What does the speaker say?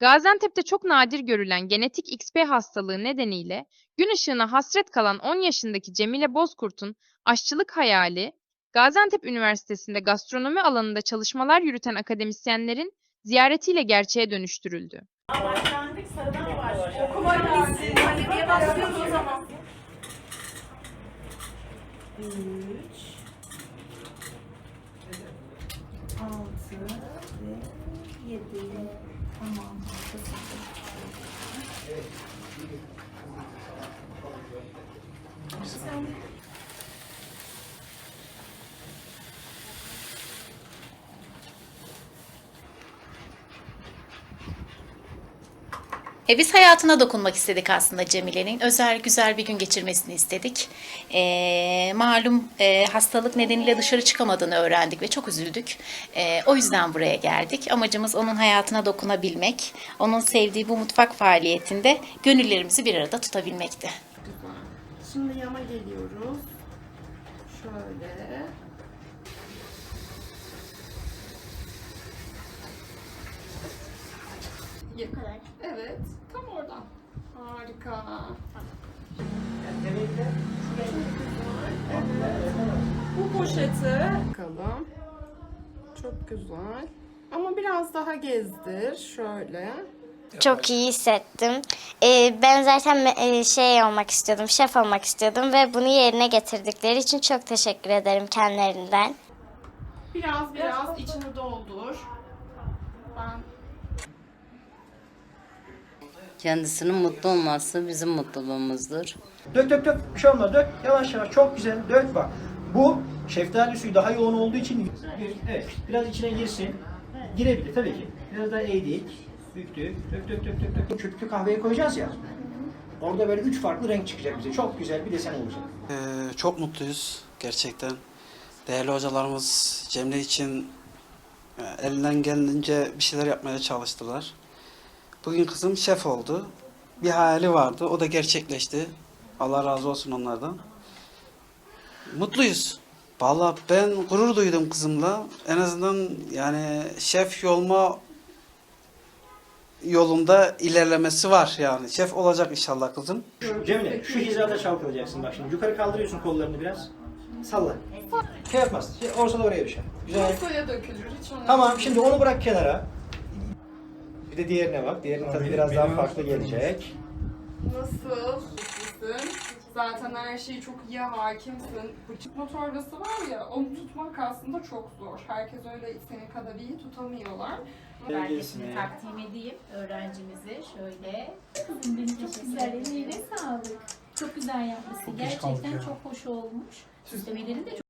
Gaziantep'te çok nadir görülen genetik XP hastalığı nedeniyle gün ışığına hasret kalan 10 yaşındaki Cemile Bozkurt'un aşçılık hayali, Gaziantep Üniversitesi'nde gastronomi alanında çalışmalar yürüten akademisyenlerin ziyaretiyle gerçeğe dönüştürüldü. Başlandık sarıdan yedi. Tamam. Sen E, biz hayatına dokunmak istedik aslında Cemile'nin. Özel güzel bir gün geçirmesini istedik. E, malum e, hastalık nedeniyle dışarı çıkamadığını öğrendik ve çok üzüldük. E, o yüzden buraya geldik. Amacımız onun hayatına dokunabilmek. Onun sevdiği bu mutfak faaliyetinde gönüllerimizi bir arada tutabilmekti. Şimdi yana geliyoruz. Şöyle. Bu kadar. Evet. Tam oradan. Harika. Bu poşeti bakalım. Çok güzel. Ama biraz daha gezdir. Şöyle. Çok iyi hissettim. Ee, ben zaten e, şey olmak istiyordum, şef olmak istiyordum ve bunu yerine getirdikleri için çok teşekkür ederim kendilerinden. Biraz biraz içini doldur. Ben Kendisinin mutlu olması bizim mutluluğumuzdur. Dök dök dök. Bir şey olmaz. Dök. Yavaş yavaş. Çok güzel. Dök bak. Bu şeftali suyu daha yoğun olduğu için evet, biraz içine girsin. Girebilir tabii ki. Biraz daha eğdik. Büktük. Dök dök dök dök dök. Köpüklü kahveye koyacağız ya. Orada böyle üç farklı renk çıkacak bize. Çok güzel bir desen olacak. Ee, çok mutluyuz gerçekten. Değerli hocalarımız Cemre için e, elinden geldiğince bir şeyler yapmaya çalıştılar. Bugün kızım şef oldu. Bir hayali vardı. O da gerçekleşti. Allah razı olsun onlardan. Mutluyuz. Vallahi ben gurur duydum kızımla. En azından yani şef yolma yolunda ilerlemesi var yani. Şef olacak inşallah kızım. Cemile şu hizada çalkalayacaksın bak şimdi. Yukarı kaldırıyorsun kollarını biraz. Salla. Şey yapmaz. Şey, ortada oraya düşer. Güzel. masaya dökülür. Hiç Tamam şimdi onu bırak kenara. Bir de diğerine bak. Diğerinin tadı biraz daha farklı gelecek. Nasıl? Mutlusun. Zaten her şeyi çok iyi hakimsin. Bu çıkma torbası var ya, onu tutmak aslında çok zor. Herkes öyle senin kadar iyi tutamıyorlar. belgesini takdim edeyim öğrencimize şöyle. Kızım benim çok güzel eline sağlık. Çok güzel yapmışsın. Gerçekten çok hoş olmuş. Süslemeleri de çok